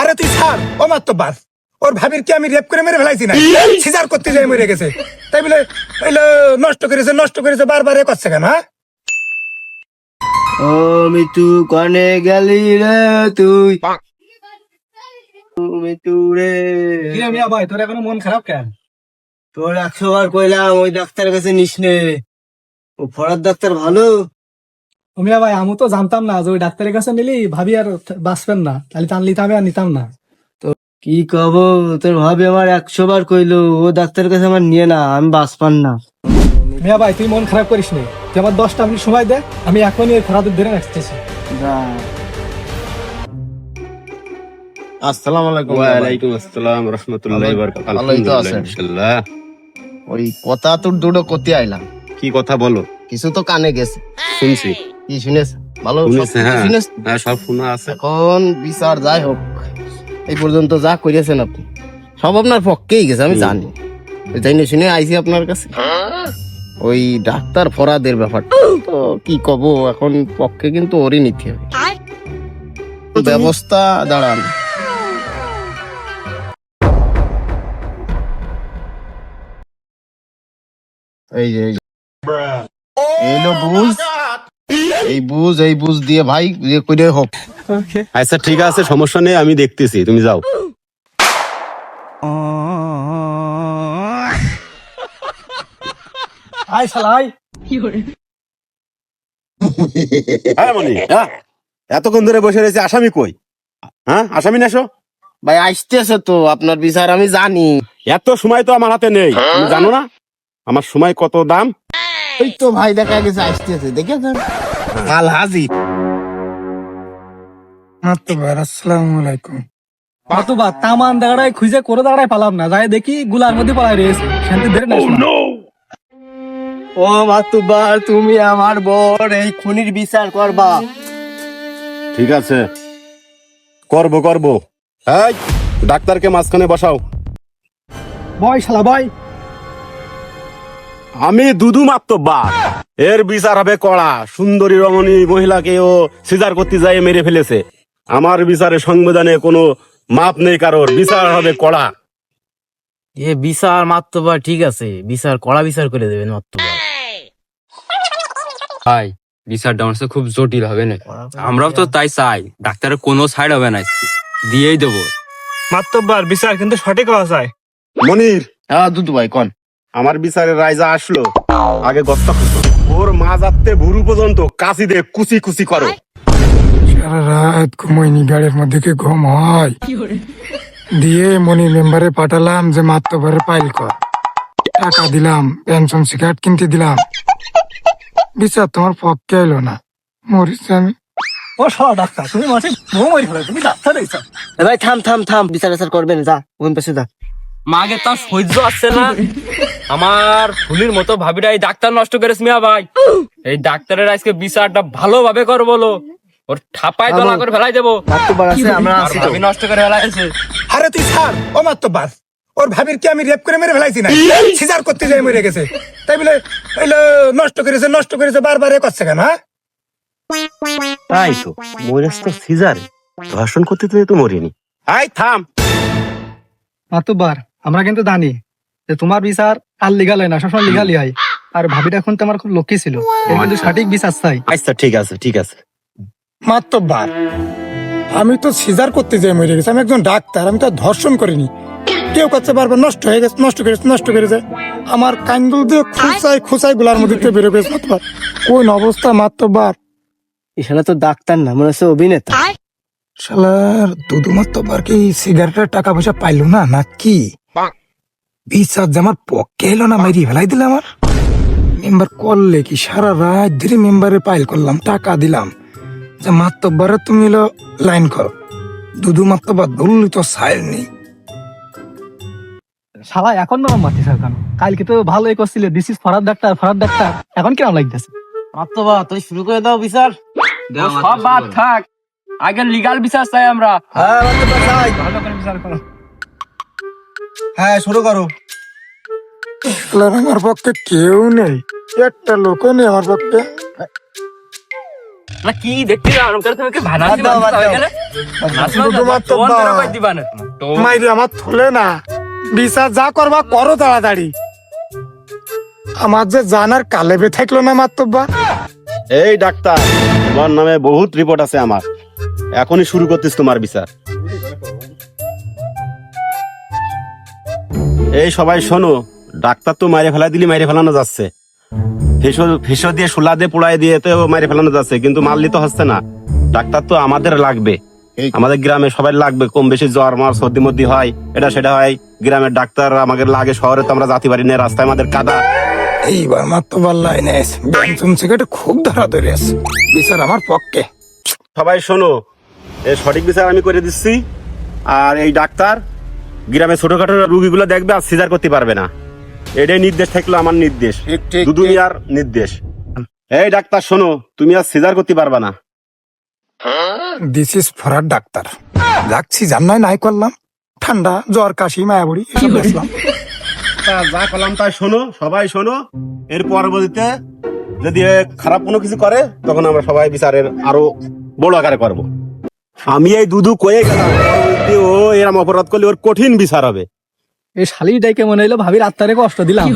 আরে তুই ছাড় ও মার তো বাস। ওর ভাবির কি আমি রেপ করে মেরে ফেলাইছি না সিজার করতে যাই মরে গেছে। তাই বলে নষ্ট করেছে নষ্ট করেছে বারবার এ করছে কেন হ্যাঁ? ও মিতু কনে গেলি রে তুই। ও মিতু রে মিয়া ভাই তোর এখনও মন খারাপ কেন? তোর একশো বার কইলাম ওই ডাক্তারের কাছে নিস নে। ও ফরার ডাক্তার ভালো? মিয়া ভাই আমি তো জানতাম না যে ওই ডাক্তারের কাছে নিলি ভাবি আর বাঁচবেন না। তাহলে তান নিতাম আর নিতাম না। কি কব তোর ভাবি আমার একশো বার কইলো ও ডাক্তারের কাছে আমার নিয়ে না আমি বাঁচপান না। মিয়া ভাই তুই মন খারাপ করিস নি। তুই আমার দশটা মিনিট সময় দে আমি এখনই ওই খরাদের ধরে রাখতেছি। আসসালামু আলাইকুম ওয়ালাইকুম আসসালাম রহমতুল্লাহ বরকাত ভালোই তো আছেন। ইনশাআল্লাহ। ওই কথা তোর দুটো করতে আইলাম। কি কথা বলো? কিছু তো কানে গেছে। শুনছি। কি শুনেছ? ভালো শুনেছি হ্যাঁ। হ্যাঁ সব শোনা আছে। এখন বিচার যাই হোক এই পর্যন্ত যা করেছেন আপনি সব আপনার পক্ষেই গেছে আমি জানি। যাই না শুনে আইছি আপনার কাছে। ওই ডাক্তার ফরাদের ব্যাপারটা তো কি কব এখন পক্ষে কিন্তু ওরই নিতে হবে। ব্যবস্থা দাঁড়ান। এই যে এই যে। বুঝ। এই বুঝ এই বুঝ দিয়ে ভাই ইয়ে করে হোক। আচ্ছা ঠিক আছে সমস্যা নেই আমি দেখতেছি তুমি যাও। আয় শালাই হ্যাঁ মনি। হ্যাঁ। এতক্ষণ ধরে বসে রয়েছে আসামি কই? হ্যাঁ আসামি নেছো ভাই আসতেছে তো আপনার বিচার আমি জানি। এত সময় তো আমার হাতে নেই। তুমি জানো না? আমার সময় কত দাম? ওই তো ভাই দেখা গেছে আসতেছে দেখেছেন? কাল হাজির মাত্তবার আসসালামু আলাইকুম। অতবা তামান দাঁড়ায় খুঁজে করে দাঁড়ায় পালাম না। যাই দেখি গুলার মধ্যে পালাই রয়েছে। শান্তি ধরে না ও মাতুবার তুমি আমার বর এই খুনির বিচার করবা। ঠিক আছে। করব করব। এই ডাক্তারকে মাঝখানে বসাও। বয় শালা বয়। আমি দুদু মাত্র বাদ এর বিচার হবে কড়া। সুন্দরী রমণী মহিলাকে ও সিজার করতে যাই মেরে ফেলেছে। আমার বিচারে সংবিধানে কোনো মাপ নেই কারোর। বিচার হবে কড়া। এ বিচার মাত্রবার ঠিক আছে। বিচার কড়া বিচার করে দেবেন মাত্রবার ভাই বিচারটা আমার খুব জটিল হবে না। আমরাও তো তাই চাই। ডাক্তারের কোনো সাইড হবে না দিয়েই দেবো। মাত্তবার বিচার কিন্তু সঠিক হওয়া চাই। মনির। হ্যাঁ দুদু ভাই কন। আমার বিচারের রায়জা আসলো আগে গত্তা ওর মা যাতে ভুরু পর্যন্ত কাশি দিয়ে কুচি কুচি করো। সারা রাত ঘুমাইনি গাড়ির মধ্যে কি ঘুম হয়? দিয়ে মনি মেম্বারে পাঠালাম যে মাত্তবারে পাইল কর। টাকা দিলাম পেনশন সিগারেট কিনতে দিলাম। বিচার তোমার পক্ষে এলো না? মরিস আমি। ও শালা ডাক্তার তুমি মাসে বউ মারি ফেলে তুমি ডাক্তার এইসব ভাই থাম থাম থাম বিচার আচার করবেন যা ওখান পাশে যা। মাকে তার সহ্য আসছে না। আমার ফুলির মতো ভাবিটা এই ডাক্তার নষ্ট করেছে মিয়া ভাই। এই ডাক্তারের আজকে বিচারটা ভালোভাবে কর বলো। ওর ঠাপায় দলা করে ফেলাই দেবো। ভাবি নষ্ট করে ফেলাইছে আরে তুই ছাড় ও মাত্তবার ওর ভাবির কি আমি রেপ করে মেরে ফেলাইছি না সিজার করতে যাই মরে গেছে। তাই বলে নষ্ট করেছে নষ্ট করেছে বারবার এ করছে কেন হ্যাঁ? তাই তো মরিস তো সিজারে। ধর্ষণ করতে তো তো মরিনি। আই থাম। মাতুবার আমরা কিন্তু জানি যে তোমার বিচার আর লিগাল হয় না সবসময় লিগালি হয়। আর ভাবিটা এখন তোমার খুব লক্ষ্মী ছিল। এর কিন্তু সঠিক বিচার চাই। আচ্ছা ঠিক আছে ঠিক আছে। মাত্তবার আমি তো সিজার করতে যাই মরে গেছি আমি একজন ডাক্তার আমি তো আর ধর্ষণ করিনি। কেউ কাছে বারবার নষ্ট হয়ে গেছে নষ্ট করেছে নষ্ট করেছে আমার কাঙ্গুল দিয়ে খুঁচাই খুঁচাই গুলার মধ্যে দিয়ে বেরো গেছে মাত্তবার কোন অবস্থা মাত্তবার এখানে তো ডাক্তার না মনে হচ্ছে অভিনেতা। শালার দুদু মাত্তবার কি সিগারেটের টাকা পয়সা পাইলো না না কি? বিচার যে আমার পক্ষে এলো না মাইরি ফেলাই দিলে আমার। মেম্বার করলে কি? সারা রাত ধরে মেম্বারে পাইল করলাম টাকা দিলাম। যে মাত্তবারে তুমি এলো লাইন করো। দুদু মাত্তবার ধরলি তো সাইল নেই। শালা এখন না মারতে স্যার কেন? কালকে তো ভালোই করছিলে। This is Farhad doctor Farhad doctor এখন কেমন লাগতেছে? মাতুবা তুই শুরু করে দাও বিচার। সব বাদ থাক। আগে লিগাল বিচার চাই আমরা। হ্যাঁ ভালো করে বিচার করো। হ্যাঁ শুরু করো। আমার পক্ষে কেউ নেই। একটা লোকও নেই আমার পক্ষে। না কি দেখতে যাও ওখানে তুমি কি ভানা বাদ দাও, তোমার তো দিবা না তো আমার থলে না। বিচার যা করবা করো তাড়াতাড়ি। আমার যে জানার কালেবে থাকল না মাত্তব্বা এই ডাক্তার তোমার নামে বহুত রিপোর্ট আছে আমার। এখনই শুরু করতেছ তোমার বিচার। এই সবাই শোনো ডাক্তার তো মাইরে ফেলা দিলি মাইরে ফেলানো যাচ্ছে। ফেসো ফেসো দিয়ে সুলা দিয়ে পোড়াই দিয়ে তো মাইরে ফেলানো যাচ্ছে কিন্তু মারলি তো হচ্ছে না। ডাক্তার তো আমাদের লাগবে। আমাদের গ্রামে সবাই লাগবে কম বেশি জ্বর মার সর্দি মর্দি হয় এটা সেটা হয়। গ্রামের ডাক্তার আমাদের লাগে শহরে তো আমরা যাতে পারি না রাস্তায় আমাদের কাদা। এইবার মাত্তবার লাইনে এসে ব্যঞ্জন সিগারেট খুব ধরা ধরে আছে। বিচার আমার পক্ষে। সবাই শোনো এর সঠিক বিচার আমি করে দিচ্ছি। আর এই ডাক্তার গ্রামে ছোটখাটো রুগীগুলো দেখবে আর সিজার করতে পারবে না। এটাই নির্দেশ থাকল আমার নির্দেশ। ঠিক ঠিক দুদুনিয়ার নির্দেশ। এই ডাক্তার শোনো তুমি আর সিজার করতে পারবে না। দিস ইজ ফরার ডাক্তার। যাচ্ছি জান্নায় নাই করলাম। ঠান্ডা জ্বর কাশি মায়াবড়ি এসব দেখলাম। তা যা করলাম তাই শোনো সবাই শোনো। এর পরবর্তীতে যদি খারাপ কোনো কিছু করে তখন আমরা সবাই বিচারের আরও বড় আকারে করব। আমি এই দুদু কয়ে গেলাম। এরম অপরাধ করলে ওর কঠিন বিচার হবে। এই শালি ডাইকে মনে হইল ভাবির আত্মারে কষ্ট দিলাম।